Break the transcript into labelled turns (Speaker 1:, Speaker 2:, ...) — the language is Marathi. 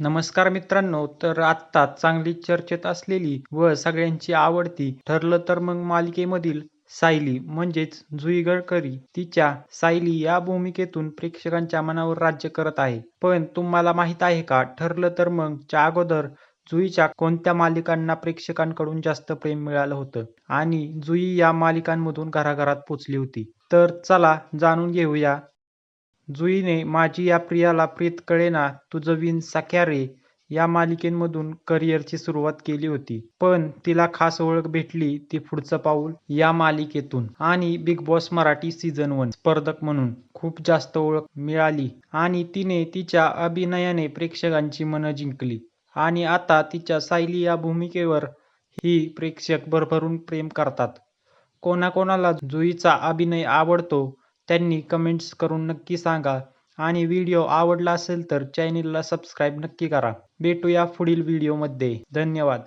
Speaker 1: नमस्कार मित्रांनो तर आत्ता चांगली चर्चेत असलेली व सगळ्यांची आवडती ठरलं तर मग मालिकेमधील सायली म्हणजेच जुई गडकरी तिच्या सायली या भूमिकेतून प्रेक्षकांच्या मनावर राज्य करत आहे. पण तुम्हाला माहीत आहे का ठरलं तर मग च्या अगोदर जुईच्या कोणत्या मालिकांना प्रेक्षकांकडून जास्त प्रेम मिळालं होतं? आणि जुई या मालिकांमधून घराघरात पोचली होती. तर चला जाणून घेऊया जुईने माझी या प्रियाला प्रीत कळेना तुझं विण सख्या रे या मालिकेमधून करिअरची सुरुवात केली होती. पण तिला खास ओळख भेटली ती पुढचं पाऊल या मालिकेतून. आणि big boss Marathi season one स्पर्धक म्हणून खूप जास्त ओळख मिळाली. आणि तिने तिच्या अभिनयाने प्रेक्षकांची मनं जिंकली. आणि आता तिच्या सायली या भूमिकेवर ही प्रेक्षक भरभरून प्रेम करतात. कोणाकोणाला जुईचा अभिनय आवडतो त्यांनी कमेंट्स करून नक्की सांगा. आणि व्हिडिओ आवडला असेल तर चॅनेलला सबस्क्राईब नक्की करा. भेटूया पुढील व्हिडिओमध्ये धन्यवाद.